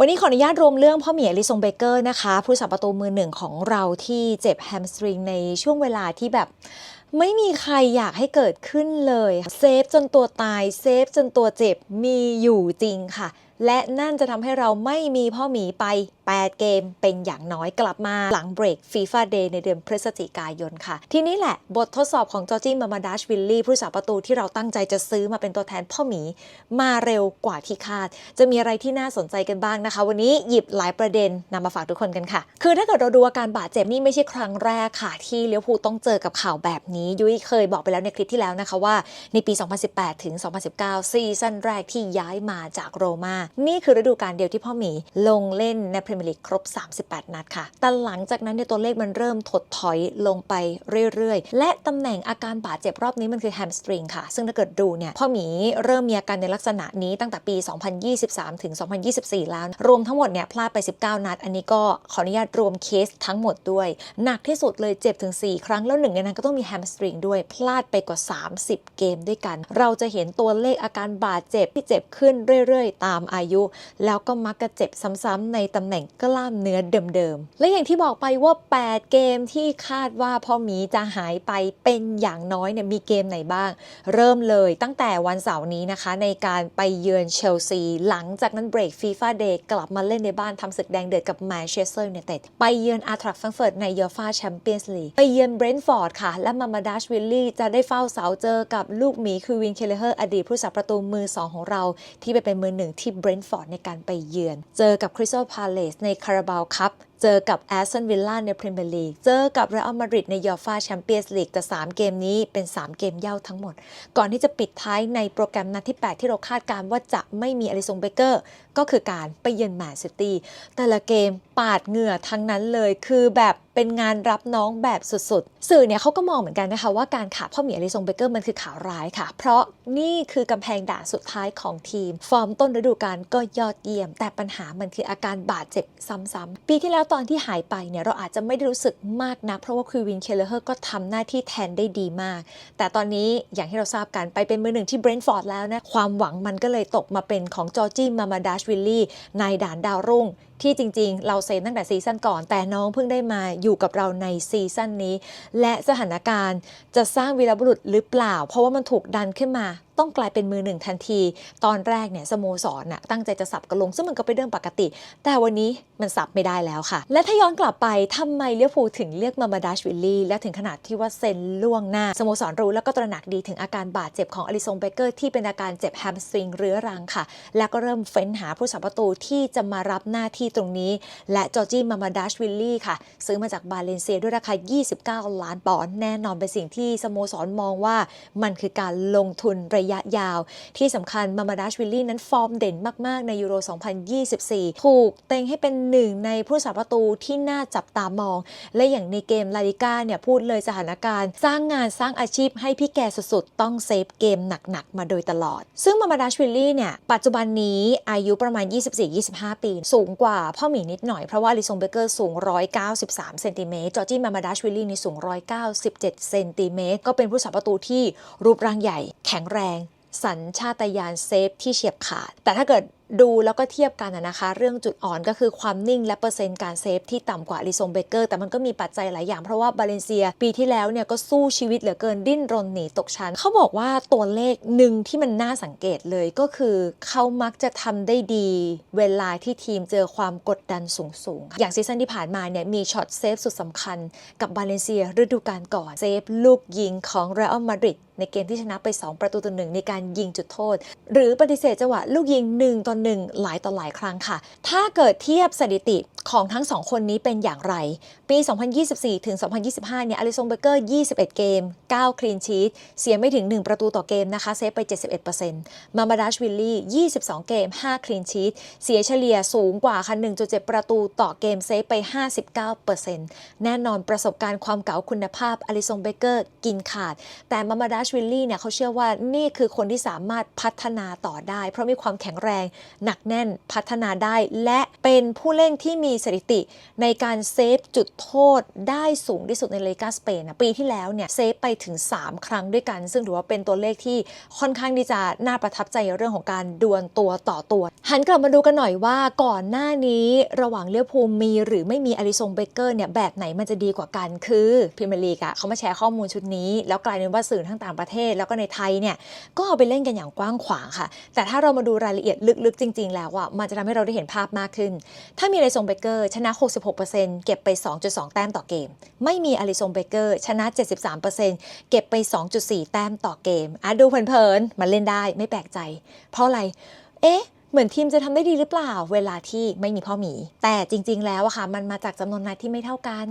วันนี้ขออนุญาตรวมเรื่องพ่อหมียลิซงเบเกอร์นะคะ ผู้สับประตูมือหนึ่งของเราที่เจ็บแฮมสตริงในช่วงเวลาที่แบบไม่มีใครอยากให้เกิดขึ้นเลย เซฟจนตัวตาย เซฟจนตัวเจ็บมีอยู่จริงค่ะ และนั่นจะทำให้เราไม่มีพ่อหมีไป 8 เกมเป็นอย่างน้อยกลับมาหลังเบรกฟีฟ่าเดย์ในเดือนพฤศจิกายนค่ะ ทีนี้แหละบททดสอบของจอร์จี้มามาดัชวิลลี่ผู้สาประตูที่เราตั้งใจจะซื้อมาเป็นตัวแทนพ่อหมี มาเร็วกว่าที่คาด จะมีอะไรที่น่าสนใจกันบ้างนะคะ วันนี้หยิบหลายประเด็นนำมาฝากทุกคนกันค่ะ คือถ้าเกิดเราดูอาการบาดเจ็บนี่ไม่ใช่ครั้งแรกค่ะ ที่เลี้ยวภูต้องเจอกับข่าวแบบนี้ยุ้ยเคยบอกไปแล้วในคลิปที่แล้วนะคะว่าในปี 2018 ถึง 2019 ซีซั่นแรกที่ย้ายมาจากโรมานี่คือฤดูกาลเดียวที่พ่อหมีลงเล่นในพรีเมียร์ลีกครบ 38 นัดค่ะ แต่หลังจากนั้นเนี่ยตัวเลขมันเริ่มถดถอยลงไปเรื่อยๆ และตำแหน่งอาการบาดเจ็บรอบนี้มันคือแฮมสตริงค่ะ ซึ่งถ้าเกิดดูเนี่ยพ่อหมีเริ่มมีอาการในลักษณะนี้ตั้งแต่ปี 2023 ถึง 2024 แล้ว รวมทั้งหมดเนี่ยพลาดไป 19 นัด อันนี้ก็ขออนุญาตรวมเคสทั้งหมดด้วย หนักที่สุดเลยเจ็บถึง 4 ครั้งแล้วหนึ่งในนั้นก็ต้องมีแฮมสตริงด้วยพลาดไปกว่า 30 เกมด้วยกัน เราจะเห็นตัวเลขอาการบาดเจ็บที่เจ็บขึ้นเรื่อยๆ ตามอายุ แล้วก็มักจะเจ็บซ้ำๆในตำแหน่งกล้ามเนื้อเดิมๆ และอย่างที่บอกไปว่า 8 เกมที่คาดว่าพ่อหมีจะหายไปเป็นอย่างน้อยเนี่ยมีเกมไหนบ้าง เริ่มเลยตั้งแต่วันเสาร์นี้นะคะ ในการไปเยือนเชลซี หลังจากนั้นเบรกฟีฟ่าเดย์กลับมาเล่นในบ้านทำศึกแดงเดือดกับแมนเชสเตอร์ยูไนเต็ดไปเยือนอาร์ทรัคแฟรงเฟิร์ตในยูฟ่าแชมเปี้ยนส์ลีกไปเยือนเบรนท์ฟอร์ดค่ะ และมามาดัชวิลลี่จะได้เฝ้าเสาเจอกับลูกหมีคือวินเคเลเฮอร์อดีตผู้สับประตูมือ 2 ของเราที่ไปเป็นมือหนึ่งที่เบรนท์ฟอร์ดในการไปเยือน เจอกับคริสตัลพาเลสในคาราบาวคัพเจอกับแอสตันวิลล่าในพรีเมียร์ลีก เจอกับเรอัลมาดริดในยอฟาแชมเปี้ยนส์ลีก แต่ 3 เกมนี้เป็น 3 เกมเย่าทั้งหมด ก่อนที่จะปิดท้ายในโปรแกรมนัดที่ 8 ที่เราคาดการณ์ว่าจะไม่มีอลิซงเบเกอร์ ก็คือการไปเยือนแมนซิตี้ แต่ละเกมปาดเหงื่อทั้งนั้นเลย คือแบบเป็นงานรับน้องแบบสุดๆ สื่อเนี่ยเขาก็มองเหมือนกันนะคะว่าการขาดพ่อหมีอลิซงเบเกอร์มันคือข่าวร้ายค่ะ เพราะนี่คือกำแพงด่านสุดท้ายของทีม ฟอร์มต้นฤดูกาลก็ยอดเยี่ยม แต่ปัญหามันคืออาการบาดเจ็บซ้ำๆปีที่แล้วตอนที่หายไปเนี่ยเราอาจจะไม่ได้รู้สึกมากนัก เพราะว่าคือวินเคเลเฮอร์ก็ทำหน้าที่แทนได้ดีมาก แต่ตอนนี้อย่างที่เราทราบกันไปเป็นมือหนึ่งที่เบรนท์ฟอร์ดแล้วนะ ความหวังมันก็เลยตกมาเป็นของจอร์จี้มามาดัชวิลลี่นายด่านดาวรุ่งที่จริงๆ เราเซ็นตั้งแต่ซีซั่นก่อน แต่น้องเพิ่งได้มาอยู่กับเราในซีซั่นนี้ และสถานการณ์จะสร้างวีรบุรุษหรือเปล่า เพราะว่ามันถูกดันขึ้นมาต้องกลายเป็นมือหนึ่งทันที ตอนแรกเนี่ยสโมสรน่ะตั้งใจจะสับกระลง ซึ่งมันก็เป็นเรื่องปกติ แต่วันนี้มันสับไม่ได้แล้วค่ะ และถ้าย้อนกลับไปทำไมเลี้ยวภูถึงเลือกมามาดัชวิลลี่ และถึงขนาดที่ว่าเซ็นล่วงหน้า สโมสรรู้แล้วก็ตระหนักดีถึงอาการบาดเจ็บของอลิซงเบเกอร์ที่เป็นอาการเจ็บแฮมสตริงเรื้อรังค่ะ แล้วก็เริ่มเฟ้นหาผู้สับประตูที่จะมารับหน้าที่ตรงนี้ และจอร์จี้มามาดัชวิลลี่ค่ะ ซื้อมาจากบาเลนเซียด้วยราคา 29 ล้านปอนด์แน่นอนเป็นสิ่งที่สโมสรมองว่ามันคือการลงทุนระยะยาว ที่สำคัญมามาดัชวิลลี่นั้นฟอร์มเด่นมาก ๆ ในยูโร 2024 ถูกเต็งให้เป็นหนึ่งในผู้สาประตูที่น่าจับตามอง และอย่างในเกมลาลิก้าเนี่ยพูดเลยสถานการณ์ สร้างงานสร้างอาชีพให้พี่แกสุด ๆ ต้องเซฟเกมหนัก ๆ มาโดยตลอด ซึ่งมามาดัชวิลลี่เนี่ยปัจจุบันนี้อายุประมาณ 24-25 ปี สูงกว่าพ่อหมีนิดหน่อยเพราะว่าลิซงเบเกอร์สูง 193 เซนติเมตรจอร์จี้มามาดัชวิลลี่นี่สูง 197 เซนติเมตรก็เป็นผู้สาประตูที่รูปร่างใหญ่แข็งแรงสัญชาตญาณเซฟที่เฉียบขาด แต่ถ้าเกิด ดูแล้วก็เทียบกันนะคะ เรื่องจุดอ่อนก็คือความนิ่งและเปอร์เซ็นต์การเซฟที่ต่ำกว่าลิซงเบเกอร์แต่มันก็มีปัจจัยหลายอย่างเพราะว่าบาเลนเซียปีที่แล้วเนี่ยก็สู้ชีวิตเหลือเกินดิ้นรนหนีตกชั้นเขาบอกว่าตัวเลขหนึ่งที่มันน่าสังเกตเลยก็คือเขามักจะทำได้ดีเวลาที่ทีมเจอความกดดันสูงๆค่ะอย่างซีซั่นที่ผ่านมาเนี่ยมีช็อตเซฟสุดสำคัญกับบาเลนเซียฤดูกาลก่อนเซฟลูกยิงของเรอัลมาดริดในเกมที่ชนะไป 2 ประตูต่อหนึ่งในการยิงจุดโทษ หรือปฏิเสธจังหวะลูกยิง1ต่อหนึ่งหลายต่อหลายครั้งค่ะ ถ้าเกิดเทียบสถิติ ของทั้ง2คนนี้เป็นอย่างไร ปี 2024 ถึง 2025 เนี่ยอลิซงเบเกอร์ 21 เกม 9 คลีนชีตเสียไม่ถึง 1 ประตูต่อเกมนะคะ เซฟไป 71%มามาดัชวิลลี่ 22 เกม 5 คลีนชีตเสียเฉลี่ยสูงกว่าค่ะ1.7 ประตูต่อเกม เซฟไป 59%แน่นอนประสบการณ์ความเก๋าคุณภาพอลิซงเบเกอร์กินขาด แต่มามาดัชวิลลี่เนี่ยเขาเชื่อว่านี่คือคนที่สามารถพัฒนาต่อได้ เพราะมีความแข็งแรงหนักแน่นพัฒนาได้ และเป็นผู้เล่นที่มีสถิติในการเซฟจุดโทษได้สูงที่สุดในเลกาสเปนนะปีที่แล้วเนี่ยเซฟไปถึง 3 ครั้งด้วยกัน ซึ่งถือว่าเป็นตัวเลขที่ค่อนข้างที่จะน่าประทับใจเรื่องของการดวลตัวต่อตัว หันกลับมาดูกันหน่อยว่าก่อนหน้านี้ระหว่างเลี้ยวภูลมี หรือไม่มีอลิซงเบเกอร์เนี่ยแบบไหนมันจะดีกว่ากันคือพรีเมลีกอะเขามาแชร์ข้อมูลชุดนี้ แล้วกลายเป็นว่าสื่อทั้งต่างประเทศ แล้วก็ในไทยเนี่ยก็เอาไปเล่นกันอย่างกว้างขวางค่ะ แต่ถ้าเรามาดูรายละเอียดลึกๆ จริง ๆ แล้วอะมันจะทำให้เราได้เห็นภาพมากขึ้น ถ้ามีอลิซงเบเกอร์ชนะ 66%เก็บไป 2.2 แต้มต่อเกม ไม่มีอลิซงเบเกอร์ชนะ 73%เก็บไป 2.4 แต้มต่อเกมอะดูเพลินๆมันเล่นได้ไม่แปลกใจ เพราะอะไร เอ๊ะเหมือนทีมจะทำได้ดีหรือเปล่า เวลาที่ไม่มีพ่อหมี แต่จริง ๆ แล้วอะค่ะ มันมาจากจำนวนนัดที่ไม่เท่ากัน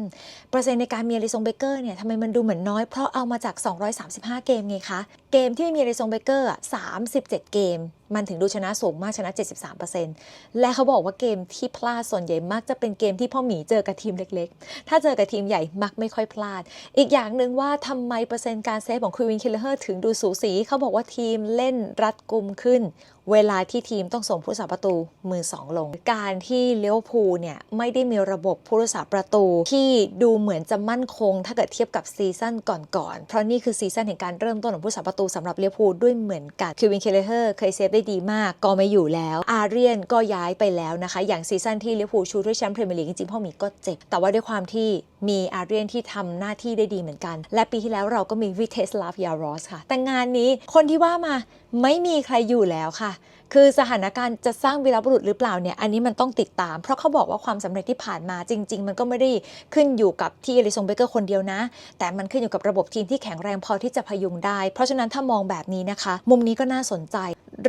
เปอร์เซ็นต์ในการมีอลิซงเบเกอร์เนี่ยทำไมมันดูเหมือนน้อย เพราะเอามาจาก 235 เกมไงคะ เกมที่ไม่มีอลิซงเบเกอร์37เกมมันถึงดูชนะสูงมากชนะ 73%และเขาบอกว่าเกมที่พลาดส่วนใหญ่มักจะเป็นเกมที่พ่อหมีเจอกับทีมเล็กๆ ถ้าเจอกับทีมใหญ่มักไม่ค่อยพลาด อีกอย่างหนึ่งว่าทำไมเปอร์เซ็นต์การเซฟของควินคิลเลอร์ถึงดูสูสี เขาบอกว่าทีมเล่นรัดกุมขึ้น เวลาที่ทีมต้องส่งผู้รักษาประตูมือสองลง การที่เลี้ยวภูเนี่ยไม่ได้มีระบบผู้รักษาประตูที่ดูเหมือนจะมั่นคง ถ้าเกิดเทียบกับซีซั่นก่อนๆ เพราะนี่คือซีซั่นแห่งการเริ่มต้นของผู้รักษาประตูสำหรับเลี้ยวภูด้วยเหมือนกันคิวินเคเลเฮอร์เคยเซฟได้ดีมากก็ไม่อยู่แล้ว อาเรียนก็ย้ายไปแล้วนะคะ อย่างซีซั่นที่เลี้ยวภูลชูด้วยแชมป์พรีเมียร์ลีกจริงๆพ่อหมีก็เจ็บแต่ว่าด้วยความที่ มีอาเรียนที่ทำหน้าที่ได้ดีเหมือนกัน และปีที่แล้วเราก็มีวิเทสลาฟยารอสค่ะ แต่งานนี้คนที่ว่ามาไม่มีใครอยู่แล้วค่ะ คือสถานการณ์จะสร้างวีรบุรุษหรือเปล่าเนี่ยอันนี้มันต้องติดตาม เพราะเขาบอกว่าความสำเร็จที่ผ่านมาจริง ๆ มันก็ไม่ได้ขึ้นอยู่กับที่เอลิซงเบเกอร์คนเดียวนะ แต่มันขึ้นอยู่กับระบบทีมที่แข็งแรงพอที่จะพยุงได้ เพราะฉะนั้นถ้ามองแบบนี้นะคะ มุมนี้ก็น่าสนใจ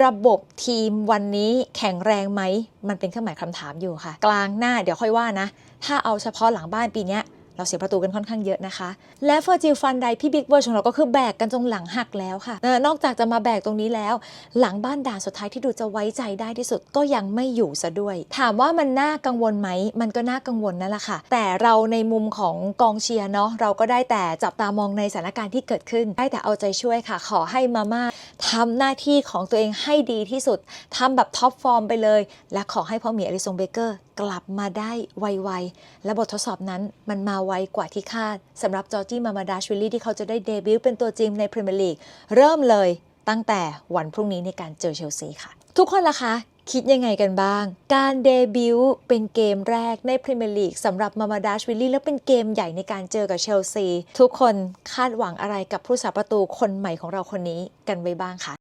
ระบบทีมวันนี้แข็งแรงไหมมันเป็นเครื่องหมายคำถามอยู่ค่ะ กลางหน้าเดี๋ยวค่อยว่านะ ถ้าเอาเฉพาะหลังบ้านปีเนี้ย เราเสียประตูกันค่อนข้างเยอะนะคะ และเฟอร์จิลฟันไดพี่บิ๊กเบิร์ของเราก็คือแบกกันจนหลังหักแล้วค่ะนอกจากจะมาแบกตรงนี้แล้ว หลังบ้านด่านสุดท้ายที่ดูจะไว้ใจได้ที่สุดก็ยังไม่อยู่ซะด้วย ถามว่ามันน่ากังวลไหมมันก็น่ากังวลนั่นแหละค่ะ แต่เราในมุมของกองเชียร์เนาะเราก็ได้แต่จับตามองในสถานการณ์ที่เกิดขึ้น ได้แต่เอาใจช่วยค่ะ ขอให้มาม่าทำหน้าที่ของตัวเองให้ดีที่สุดทำแบบท็อปฟอร์มไปเลย และขอให้พ่อหมีอลิซงเบเกอร์ กลับมาได้ไวๆ และบททดสอบนั้นมันมาไวกว่าที่คาดสำหรับจอร์จี้มามาดาชวิลลี่ที่เขาจะได้เดบิวต์เป็นตัวจริงในพรีเมียร์ลีกเริ่มเลยตั้งแต่วันพรุ่งนี้ในการเจอเชลซีค่ะ ทุกคนล่ะคะคิดยังไงกันบ้าง การเดบิวต์เป็นเกมแรกในพรีเมียร์ลีกสำหรับมามาดาชวิลลี่และเป็นเกมใหญ่ในการเจอกับเชลซี ทุกคนคาดหวังอะไรกับผู้สาประตูคนใหม่ของเราคนนี้กันไว้บ้างคะ